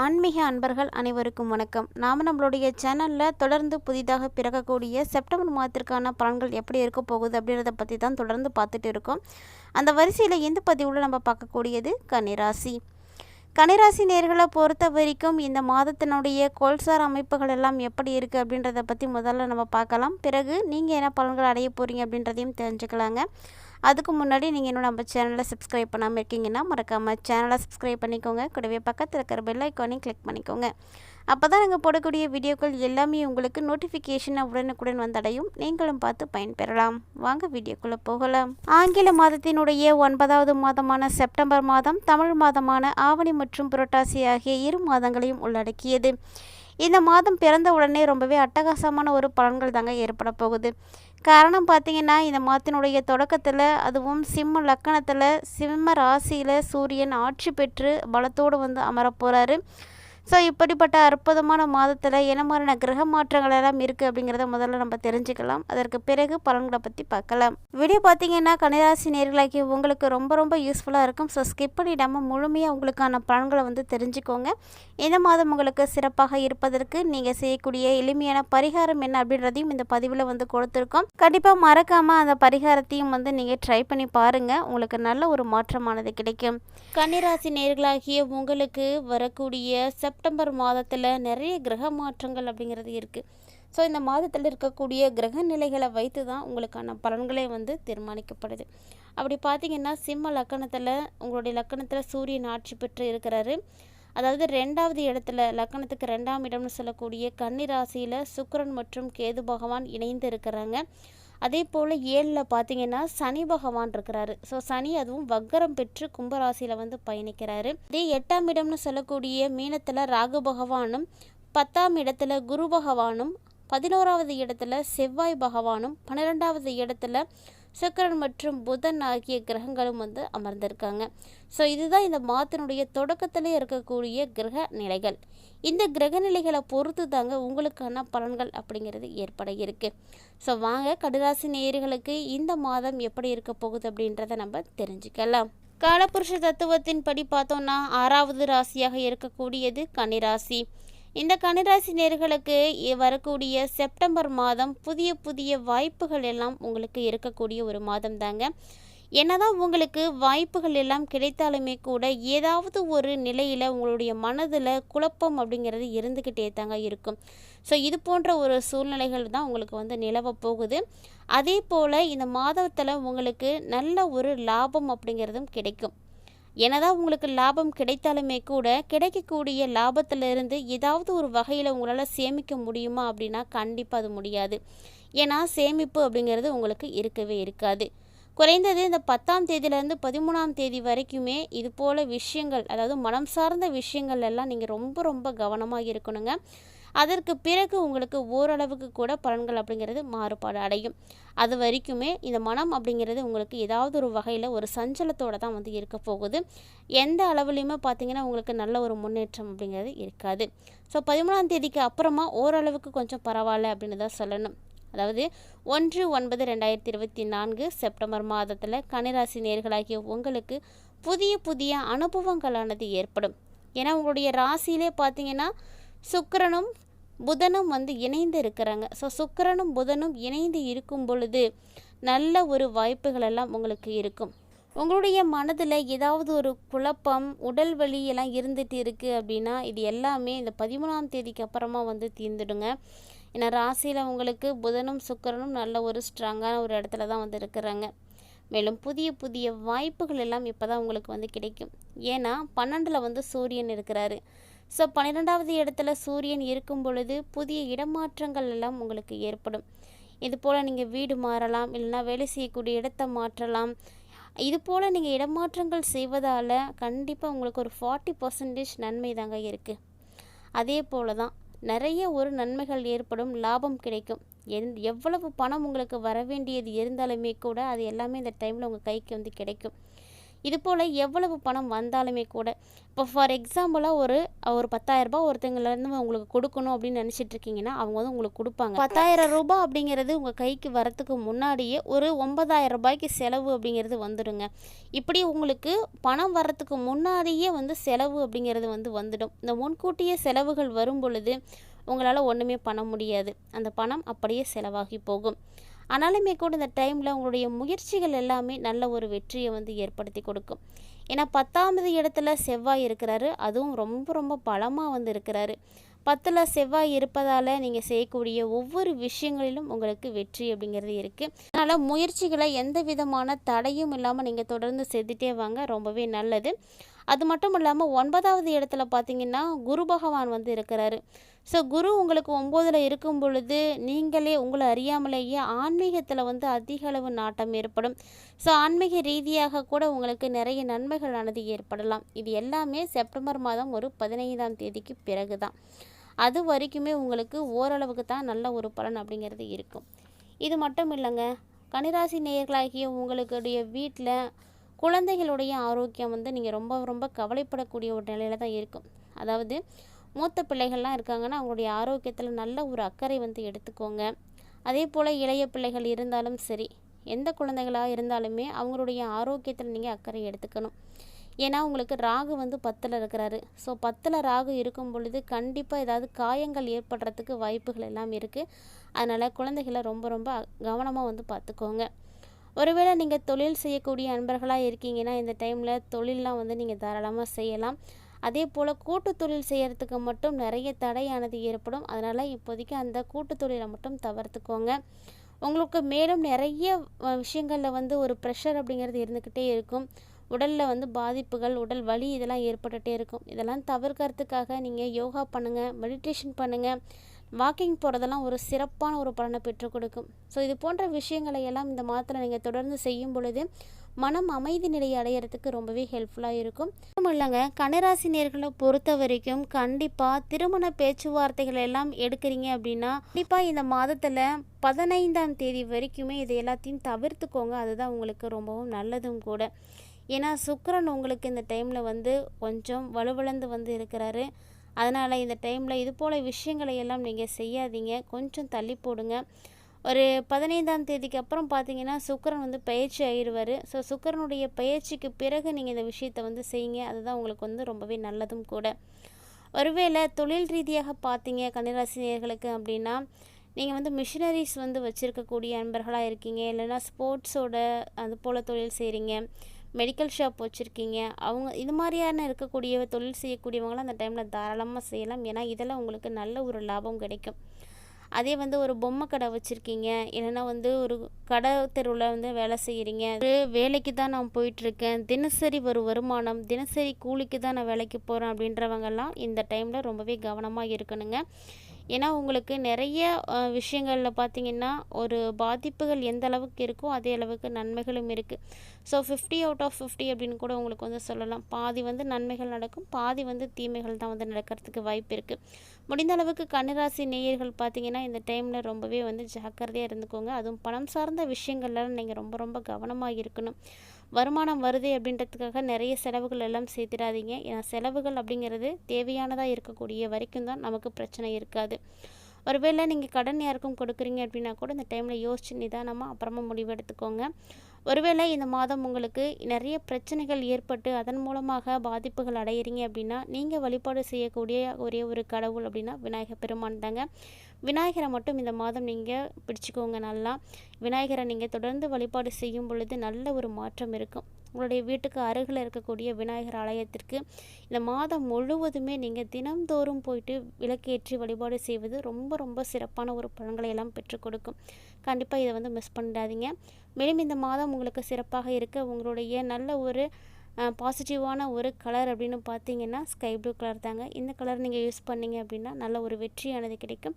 ஆன்மீக அன்பர்கள் அனைவருக்கும் வணக்கம். நாம் நம்மளுடைய சேனலில் தொடர்ந்து புதிதாக பிறக்கக்கூடிய செப்டம்பர் மாதத்திற்கான பலன்கள் எப்படி இருக்க போகுது அப்படின்றத பற்றி தான் தொடர்ந்து பார்த்துட்டு இருக்கோம். அந்த வரிசையில் இந்த பதிவில் நம்ம பார்க்கக்கூடியது கன்னிராசி. கன்னிராசி நேர்களை பொறுத்த வரைக்கும் இந்த மாதத்தினுடைய கோல்சார் அமைப்புகள் எல்லாம் எப்படி இருக்குது அப்படின்றத பற்றி முதல்ல நம்ம பார்க்கலாம். பிறகு நீங்கள் என்ன பலன்கள் அடைய போகிறீங்க அப்படின்றதையும் தெரிஞ்சுக்கலாங்க. அதுக்கு முன்னாடி நீங்கள் இன்னும் நம்ம சேனலை சப்ஸ்கிரைப் பண்ணாமல் இருக்கீங்கன்னா மறக்காமல் சேனலை சப்ஸ்கிரைப் பண்ணிக்கோங்க. கூடவே பக்கத்தில் இருக்கிற பெல் ஐக்கானையும் கிளிக் பண்ணிக்கோங்க. அப்போ தான் நாங்கள் போடக்கூடிய வீடியோக்கள் எல்லாமே உங்களுக்கு நோட்டிஃபிகேஷனை உடனுக்குடன் வந்தடையும். நீங்களும் பார்த்து பயன்பெறலாம். வாங்க வீடியோக்குள்ளே போகலாம். ஆங்கில மாதத்தினுடைய ஒன்பதாவது மாதமான செப்டம்பர் மாதம் தமிழ் மாதமான ஆவணி மற்றும் புரட்டாசி ஆகிய இரு மாதங்களையும் உள்ளடக்கியது. இந்த மாதம் பிறந்த உடனே ரொம்பவே அட்டகாசமான ஒரு பலன்கள் தாங்க ஏற்பட போகுது. காரணம் பார்த்தீங்கன்னா இந்த மாதத்தினுடைய தொடக்கத்தில் அதுவும் சிம்ம லக்கணத்தில் சிம்ம ராசியில் சூரியன் ஆட்சி பெற்று பலத்தோடு வந்து அமரப்போகிறாரு ஸோ இப்படிப்பட்ட அற்புதமான மாதத்தில் என்ன மாதிரியான கிரக மாற்றங்கள் எல்லாம் இருக்குது அப்படிங்கிறத முதல்ல நம்ம தெரிஞ்சுக்கலாம். அதற்கு பிறகு பலன்களை பற்றி பார்க்கலாம். வீடியோ பார்த்தீங்கன்னா கன்னிராசி நேர்களாக்கி உங்களுக்கு ரொம்ப ரொம்ப யூஸ்ஃபுல்லாக இருக்கும். ஸோ ஸ்கிப் பண்ணிடாமல் முழுமையாக உங்களுக்கான பலன்களை வந்து தெரிஞ்சுக்கோங்க. இந்த மாதம் உங்களுக்கு சிறப்பாக இருப்பதற்கு நீங்கள் செய்யக்கூடிய எளிமையான பரிகாரம் என்ன அப்படின்றதையும் இந்த பதிவில் வந்து கொடுத்துருக்கோம். கண்டிப்பாக மறக்காமல் அந்த பரிகாரத்தையும் வந்து நீங்கள் ட்ரை பண்ணி பாருங்கள் உங்களுக்கு நல்ல ஒரு மாற்றமானது கிடைக்கும். கன்னிராசி நேர்களாகிய உங்களுக்கு வரக்கூடிய செப்டம்பர் மாதத்தில் நிறைய கிரக மாற்றங்கள் அப்படிங்கிறது இருக்குது ஸோ இந்த மாதத்தில் இருக்கக்கூடிய கிரக நிலைகளை வைத்து தான் உங்களுக்கான பலன்களே வந்து தீர்மானிக்கப்படுது. அப்படி பார்த்தீங்கன்னா சிம்ம லக்கணத்தில் உங்களுடைய லக்கணத்தில் சூரியன் ஆட்சி பெற்று இருக்கிறாரு. அதாவது ரெண்டாவது இடத்துல லக்கணத்துக்கு ரெண்டாம் இடம்னு சொல்லக்கூடிய கன்னி ராசியில் சுக்கரன் மற்றும் கேது பகவான் இணைந்து இருக்கிறாங்க. அதே போல் ஏழில் பார்த்தீங்கன்னா சனி பகவான் இருக்கிறாரு. ஸோ சனி அதுவும் வக்கரம் பெற்று கும்பராசியில் வந்து பயணிக்கிறாரு. அதே எட்டாம் இடம்னு சொல்லக்கூடிய மீனத்தில் ராகு பகவானும் பத்தாம் இடத்துல குரு பகவானும் பதினோராவது இடத்துல செவ்வாய் பகவானும் பன்னிரெண்டாவது இடத்துல சுக்கரன் மற்றும் புதன் ஆகிய கிரகங்களும் வந்து அமர்ந்திருக்காங்க. ஸோ இதுதான் இந்த மாதத்தினுடைய தொடக்கத்திலே இருக்கக்கூடிய கிரக நிலைகள். இந்த கிரக நிலைகளை பொறுத்து தாங்க உங்களுக்கான பலன்கள் அப்படிங்கிறது ஏற்பட இருக்குது ஸோ வாங்க கடுராசி நேயர்களுக்கு இந்த மாதம் எப்படி இருக்க போகுது அப்படின்றத நம்ம தெரிஞ்சுக்கலாம். காலபுருஷ தத்துவத்தின் படி பார்த்தோம்னா ஆறாவது ராசியாக இருக்கக்கூடியது கன்னிராசி. இந்த கன்னிராசி நேர்களுக்கு வரக்கூடிய செப்டம்பர் மாதம் புதிய புதிய வாய்ப்புகள் எல்லாம் உங்களுக்கு இருக்கக்கூடிய ஒரு மாதம் தாங்க. என்னதான் உங்களுக்கு வாய்ப்புகள் எல்லாம் கிடைத்தாலுமே கூட ஏதாவது ஒரு நிலையில் உங்களுடைய மனதில் குழப்பம் அப்படிங்கிறது இருந்துக்கிட்டே தாங்க இருக்கும். ஸோ இது போன்ற ஒரு சூழ்நிலைகள் தான் உங்களுக்கு வந்து நிலவ போகுது. அதே போல் இந்த மாதத்தில் உங்களுக்கு நல்ல ஒரு லாபம் அப்படிங்கிறதும் கிடைக்கும். என்னதான் உங்களுக்கு லாபம் கிடைத்தாலுமே கூட கிடைக்கக்கூடிய லாபத்திலிருந்து ஏதாவது ஒரு வகையில் உங்களால் சேமிக்க முடியுமா அப்படின்னா கண்டிப்பாக அது முடியாது. ஏன்னா சேமிப்பு அப்படிங்கிறது உங்களுக்கு இருக்கவே இருக்காது. குறைந்தது இந்த பத்தாம் தேதியிலேருந்து பதிமூணாம் தேதி வரைக்குமே இது போல் விஷயங்கள் அதாவது மனம் சார்ந்த விஷயங்கள் எல்லாம் நீங்கள் ரொம்ப ரொம்ப கவனமாக இருக்கணுங்க. அதற்கு பிறகு உங்களுக்கு ஓரளவுக்கு கூட பலன்கள் அப்படிங்கிறது மாறுபாடு அடையும். அது வரைக்குமே இந்த மனம் அப்படிங்கிறது உங்களுக்கு ஏதாவது ஒரு வகையில் ஒரு சஞ்சலத்தோடு தான் வந்து இருக்க போகுது. எந்த அளவுலையுமே பார்த்தீங்கன்னா உங்களுக்கு நல்ல ஒரு முன்னேற்றம் அப்படிங்கிறது இருக்காது. ஸோ பதிமூணாம் தேதிக்கு அப்புறமா ஓரளவுக்கு கொஞ்சம் பரவாயில்ல அப்படின்னு தான் சொல்லணும். அதாவது ஒன்று ஒன்பது ரெண்டாயிரத்தி இருபத்தி நான்கு செப்டம்பர் மாதத்தில் கனிராசி நேர்களாகிய உங்களுக்கு புதிய புதிய அனுபவங்களானது ஏற்படும். ஏன்னா உங்களுடைய ராசியிலே பார்த்தீங்கன்னா சுக்கரனும் புதனும் வந்து இணைந்து இருக்கிறாங்க ஸோ சுக்கரனும் புதனும் இணைந்து இருக்கும் பொழுது நல்ல ஒரு வாய்ப்புகள் எல்லாம் உங்களுக்கு இருக்கும். உங்களுடைய மனதில் ஏதாவது ஒரு குழப்பம் உடல் வலி எல்லாம் இருந்துகிட்டு இருக்குது அப்படின்னா இது எல்லாமே இந்த பதிமூணாம் தேதிக்கு அப்புறமா வந்து தீர்ந்துடுங்க. ஏன்னா ராசியில் உங்களுக்கு புதனும் சுக்கரனும் நல்ல ஒரு ஸ்ட்ராங்கான ஒரு இடத்துல தான் வந்து இருக்கிறாங்க. மேலும் புதிய புதிய வாய்ப்புகள் எல்லாம் இப்போ தான் உங்களுக்கு வந்து கிடைக்கும். ஏன்னா பன்னெண்டில் வந்து சூரியன் இருக்கிறாரு. ஸோ பன்னிரெண்டாவது இடத்துல சூரியன் இருக்கும் பொழுது புதிய இடமாற்றங்கள் எல்லாம் உங்களுக்கு ஏற்படும். இது போல் நீங்கள் வீடு மாறலாம் இல்லைனா வேலை செய்யக்கூடிய இடத்தை மாற்றலாம். இது போல் நீங்கள் இடமாற்றங்கள் செய்வதால் கண்டிப்பாக உங்களுக்கு ஒரு ஃபார்ட்டி பர்சன்டேஜ் நன்மை தாங்க இருக்குது அதே போல் தான் நிறைய ஒரு நன்மைகள் ஏற்படும் லாபம் கிடைக்கும். எந் எவ்வளவு பணம் உங்களுக்கு வர வேண்டியது இருந்தாலுமே கூட அது எல்லாமே இந்த டைமில் உங்கள் கைக்கு வந்து கிடைக்கும். இது போல் எவ்வளவு பணம் வந்தாலுமே கூட இப்போ ஃபார் எக்ஸாம்பிளாக ஒரு ஒரு பத்தாயிரரூபா ஒருத்தங்கலேருந்து உங்களுக்கு கொடுக்கணும் அப்படின்னு நினச்சிட்டு இருக்கீங்கன்னா அவங்க வந்து உங்களுக்கு கொடுப்பாங்க. பத்தாயிரம் ரூபாய் அப்படிங்கிறது உங்கள் கைக்கு வரத்துக்கு முன்னாடியே ஒரு ஒன்பதாயிரம் ரூபாய்க்கு செலவு அப்படிங்கிறது வந்துடுங்க இப்படி உங்களுக்கு பணம் வர்றதுக்கு முன்னாடியே வந்து செலவு அப்படிங்கிறது வந்து வந்துடும். இந்த முன்கூட்டியே செலவுகள் வரும் பொழுது உங்களால் ஒன்றுமே பண்ண முடியாது. அந்த பணம் அப்படியே செலவாகி போகும். ஆனாலுமே கூட இந்த டைமில் உங்களுடைய முயற்சிகள் எல்லாமே நல்ல ஒரு வெற்றியை வந்து ஏற்படுத்தி கொடுக்கும். ஏன்னா பத்தாவது இடத்துல செவ்வாய் இருக்கிறாரு. அதுவும் ரொம்ப ரொம்ப பலமாக வந்து இருக்கிறாரு. பத்தில் செவ்வாய் இருப்பதால் நீங்கள் செய்யக்கூடிய ஒவ்வொரு விஷயங்களிலும் உங்களுக்கு வெற்றி அப்படிங்கிறது இருக்குது அதனால் முயற்சிகளை எந்த விதமான தடையும் இல்லாமல் நீங்கள் தொடர்ந்து செஞ்சுட்டே வாங்க ரொம்பவே நல்லது. அது மட்டும் இல்லாமல் ஒன்பதாவது இடத்துல பார்த்தீங்கன்னா குரு பகவான் வந்து இருக்கிறாரு. ஸோ குரு உங்களுக்கு ஒம்போதில் இருக்கும் பொழுது நீங்களே உங்களை அறியாமலேயே ஆன்மீகத்தில் வந்து அதிக அளவு நாட்டம் ஏற்படும். ஸோ ஆன்மீக ரீதியாக கூட உங்களுக்கு நிறைய நன்மைகளானது ஏற்படலாம். இது எல்லாமே செப்டம்பர் மாதம் ஒரு பதினைந்தாம் தேதிக்கு பிறகு தான் அது வரைக்குமே உங்களுக்கு ஓரளவுக்கு தான் நல்ல ஒரு பலன் அப்படிங்கிறது இருக்கும். இது மட்டும் இல்லைங்க கனிராசி நேயர்களாகிய உங்களுடைய வீட்டில் குழந்தைகளுடைய ஆரோக்கியம் வந்து நீங்கள் ரொம்ப ரொம்ப கவலைப்படக்கூடிய ஒரு நிலையில தான் இருக்கும். அதாவது மூத்த பிள்ளைகள்லாம் இருக்காங்கன்னா அவங்களுடைய ஆரோக்கியத்தில் நல்ல ஒரு அக்கறை வந்து எடுத்துக்கோங்க. அதே போல் இளைய பிள்ளைகள் இருந்தாலும் சரி எந்த குழந்தைகளாக இருந்தாலுமே அவங்களுடைய ஆரோக்கியத்தில் நீங்கள் அக்கறை எடுத்துக்கணும். ஏன்னா உங்களுக்கு ராகு வந்து பத்தில் இருக்கிறாரு. ஸோ பத்தில் ராகு இருக்கும் பொழுது கண்டிப்பாக ஏதாவது காயங்கள் ஏற்படுறதுக்கு வாய்ப்புகள் எல்லாம் இருக்குது அதனால் குழந்தைகளை ரொம்ப ரொம்ப கவனமாக வந்து பார்த்துக்கோங்க ஒருவேளை நீங்கள் தொழில் செய்யக்கூடிய அன்பர்களாக இருக்கீங்கன்னா இந்த டைமில் தொழிலெலாம் வந்து நீங்கள் தாராளமாக செய்யலாம். அதே போல் கூட்டு தொழில் செய்கிறதுக்கு மட்டும் நிறைய தடையானது ஏற்படும். அதனால் இப்போதைக்கு அந்த கூட்டு தொழிலை மட்டும் தவிர்த்துக்கோங்க. உங்களுக்கு மேலும் நிறைய விஷயங்களில் வந்து ஒரு ப்ரெஷர் அப்படிங்கிறது இருந்துக்கிட்டே இருக்கும். உடலில் வந்து பாதிப்புகள் உடல் வலி இதெல்லாம் ஏற்பட்டுகிட்டே இருக்கும். இதெல்லாம் தவிர்க்கறதுக்காக நீங்கள் யோகா பண்ணுங்கள் மெடிடேஷன் பண்ணுங்கள் வாக்கிங் போகிறதெல்லாம் ஒரு சிறப்பான ஒரு பலனை பெற்றுக் கொடுக்கும். ஸோ இது போன்ற விஷயங்களை எல்லாம் இந்த மாதத்தில் நீங்கள் தொடர்ந்து செய்யும் பொழுது மனம் அமைதி நிலையை அடையிறதுக்கு ரொம்பவே ஹெல்ப்ஃபுல்லாக இருக்கும். இல்லைங்க கனராசி நேர்களை பொறுத்த வரைக்கும் கண்டிப்பாக திருமண பேச்சுவார்த்தைகள் எல்லாம் எடுக்கிறீங்க அப்படின்னா கண்டிப்பாக இந்த மாதத்தில் பதினைந்தாம் தேதி வரைக்குமே இது எல்லாத்தையும் தவிர்த்துக்கோங்க. அதுதான் உங்களுக்கு ரொம்பவும் நல்லதும் கூட. ஏன்னா சுக்கரன் உங்களுக்கு இந்த டைமில் வந்து கொஞ்சம் வலுவிழந்து வந்து இருக்கிறாரு. அதனால் இந்த டைமில் இது போல் விஷயங்களை எல்லாம் நீங்கள் செய்யாதீங்க. கொஞ்சம் தள்ளி போடுங்க. ஒரு பதினைந்தாம் தேதிக்கு அப்புறம் பார்த்தீங்கன்னா சுக்கரன் வந்து பயிற்சி ஆயிடுவார். ஸோ சுக்கரனுடைய பயிற்சிக்கு பிறகு நீங்கள் இந்த விஷயத்தை வந்து செய்யுங்க. அதுதான் உங்களுக்கு வந்து ரொம்பவே நல்லதும் கூட. ஒருவேளை தொழில் ரீதியாக பார்த்தீங்க கன்னிராசினியர்களுக்கு அப்படின்னா நீங்கள் வந்து மிஷினரிஸ் வந்து வச்சுருக்கக்கூடிய அன்பர்களாக இருக்கீங்க. இல்லைன்னா ஸ்போர்ட்ஸோட அது போல் தொழில் செய்கிறீங்க மெடிக்கல் ஷாப் வச்சுருக்கீங்க. அவங்க இது மாதிரியான இருக்கக்கூடிய தொழில் செய்யக்கூடியவங்களாம் அந்த டைமில் தாராளமாக செய்யலாம். ஏன்னா இதெல்லாம் உங்களுக்கு நல்ல ஒரு லாபம் கிடைக்கும். அதே வந்து ஒரு பொம்மை கடை வச்சுருக்கீங்க. இல்லைன்னா வந்து ஒரு கடை தெருவில் வந்து வேலை செய்கிறீங்க ஒரு வேலைக்கு தான் நான் போயிட்டுருக்கேன். தினசரி ஒரு வருமானம் தினசரி கூலிக்கு தான் நான் வேலைக்கு போகிறேன் அப்படின்றவங்கெல்லாம் இந்த டைமில் ரொம்பவே கவனமாக இருக்கணுங்க. ஏன்னா உங்களுக்கு நிறைய விஷயங்களில் பார்த்திங்கன்னா ஒரு பாதிப்புகள் எந்த அளவுக்கு இருக்கோ அதே அளவுக்கு நன்மைகளும் இருக்குது so fifty out of fifty அப்படின்னு கூட உங்களுக்கு வந்து சொல்லலாம். பாதி வந்து நன்மைகள் நடக்கும் பாதி வந்து தீமைகள் தான் வந்து நடக்கிறதுக்கு வாய்ப்பு இருக்குது முடிந்த அளவுக்கு கன்னிராசி நேயர்கள் பார்த்தீங்கன்னா இந்த டைமில் ரொம்பவே வந்து ஜாக்கிரதையாக இருந்துக்கோங்க. அதுவும் பணம் சார்ந்த விஷயங்கள்லாம் நீங்கள் ரொம்ப ரொம்ப கவனமாக இருக்கணும். வருமானம் வருது அப்படின்றதுக்காக நிறைய செலவுகள் எல்லாம் சேர்த்துடாதீங்க. ஏன்னா செலவுகள் அப்படிங்கிறது தேவையானதாக இருக்கக்கூடிய வரைக்கும் தான் நமக்கு பிரச்சனை இருக்காது. ஒருவேளை நீங்கள் கடன் யாருக்கும் கொடுக்குறீங்க அப்படின்னா கூட இந்த டைமில் யோசிச்சு நிதானமாக அப்புறமா முடிவு எடுத்துக்கோங்க. ஒருவேளை இந்த மாதம் உங்களுக்கு நிறைய பிரச்சனைகள் ஏற்பட்டு அதன் மூலமாக பாதிப்புகள் அடையிறீங்க அப்படின்னா நீங்கள் வழிபாடு செய்யக்கூடிய ஒரே ஒரு கடவுள் அப்படின்னா விநாயகர் பெருமான் தாங்க. விநாயகரை மட்டும் இந்த மாதம் நீங்கள் பிடிச்சிக்கோங்க நல்லா. விநாயகரை நீங்கள் தொடர்ந்து வழிபாடு செய்யும் பொழுது நல்ல ஒரு மாற்றம் இருக்கும். உங்களுடைய வீட்டுக்கு அருகில் இருக்கக்கூடிய விநாயகர் ஆலயத்திற்கு இந்த மாதம் முழுவதுமே நீங்கள் தினம்தோறும் போயிட்டு விளக்கேற்றி வழிபாடு செய்வது ரொம்ப ரொம்ப சிறப்பான ஒரு பலன்களை எல்லாம் பெற்றுக் கொடுக்கும். கண்டிப்பாக இதை வந்து மிஸ் பண்ணிடாதீங்க மேலும் இந்த மாதம் உங்களுக்கு சிறப்பாக இருக்க உங்களுடைய நல்ல ஒரு பாசிட்டிவான ஒரு கலர் அப்படின்னு பார்த்தீங்கன்னா ஸ்கை ப்ளூ கலர் தாங்க. இந்த கலர் நீங்கள் யூஸ் பண்ணிங்க அப்படின்னா நல்ல ஒரு வெற்றியானது கிடைக்கும்.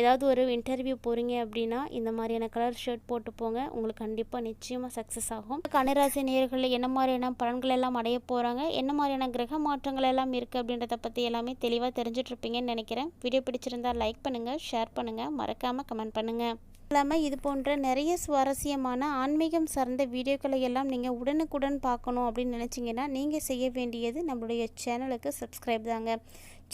ஏதாவது ஒரு இன்டர்வியூ போகிறீங்க அப்படின்னா இந்த மாதிரியான கலர் ஷர்ட் போட்டு போங்க. உங்களுக்கு கண்டிப்பாக நிச்சயமாக சக்ஸஸ் ஆகும். கனராசி நேர்களில் என்ன மாதிரியான பலன்கள் எல்லாம் அடைய போகிறாங்க என்ன மாதிரியான கிரக மாற்றங்கள் எல்லாம் இருக்குது அப்படின்றத பற்றி எல்லாமே தெளிவாக தெரிஞ்சிட்ருப்பீங்கன்னு நினைக்கிறேன். வீடியோ பிடிச்சிருந்தால் லைக் பண்ணுங்கள் ஷேர் பண்ணுங்கள் மறக்காமல் கமெண்ட் பண்ணுங்கள் இல்லாமல் இது போன்ற நிறைய சுவாரஸ்யமான ஆன்மீகம் சார்ந்த வீடியோக்களை எல்லாம் நீங்கள் உடனுக்குடன் பார்க்கணும் அப்படின்னு நினச்சிங்கன்னா நீங்கள் செய்ய வேண்டியது நம்மளுடைய சேனலுக்கு சப்ஸ்கிரைப் தாங்க.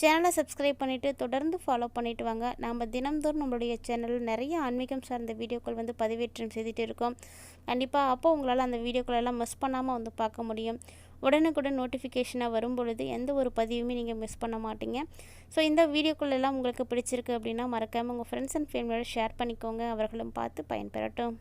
சேனலை சப்ஸ்கிரைப் பண்ணிவிட்டு தொடர்ந்து ஃபாலோ பண்ணிட்டு வாங்க. நம்ம தினம்தோறும் நம்மளுடைய சேனலில் நிறைய ஆன்மீகம் சார்ந்த வீடியோக்கள் வந்து பதிவேற்றம் செய்துட்டு இருக்கோம். கண்டிப்பாக அப்போ உங்களால் அந்த வீடியோக்களெல்லாம் மிஸ் பண்ணாமல் வந்து பார்க்க முடியும். உடனுக்குடன் நோட்டிஃபிகேஷனாக வரும் பொழுது எந்த ஒரு பதிவுமே நீங்கள் மிஸ் பண்ண மாட்டீங்க. ஸோ இந்த வீடியோக்குள்ளெல்லாம் உங்களுக்கு பிடிச்சிருக்கு அப்படின்னா மறக்காமல் உங்கள் ஃப்ரெண்ட்ஸ் அண்ட் ஃபேமிலியோட ஷேர் பண்ணிக்கோங்க. அவர்களும் பார்த்து பயன்பெறட்டும்.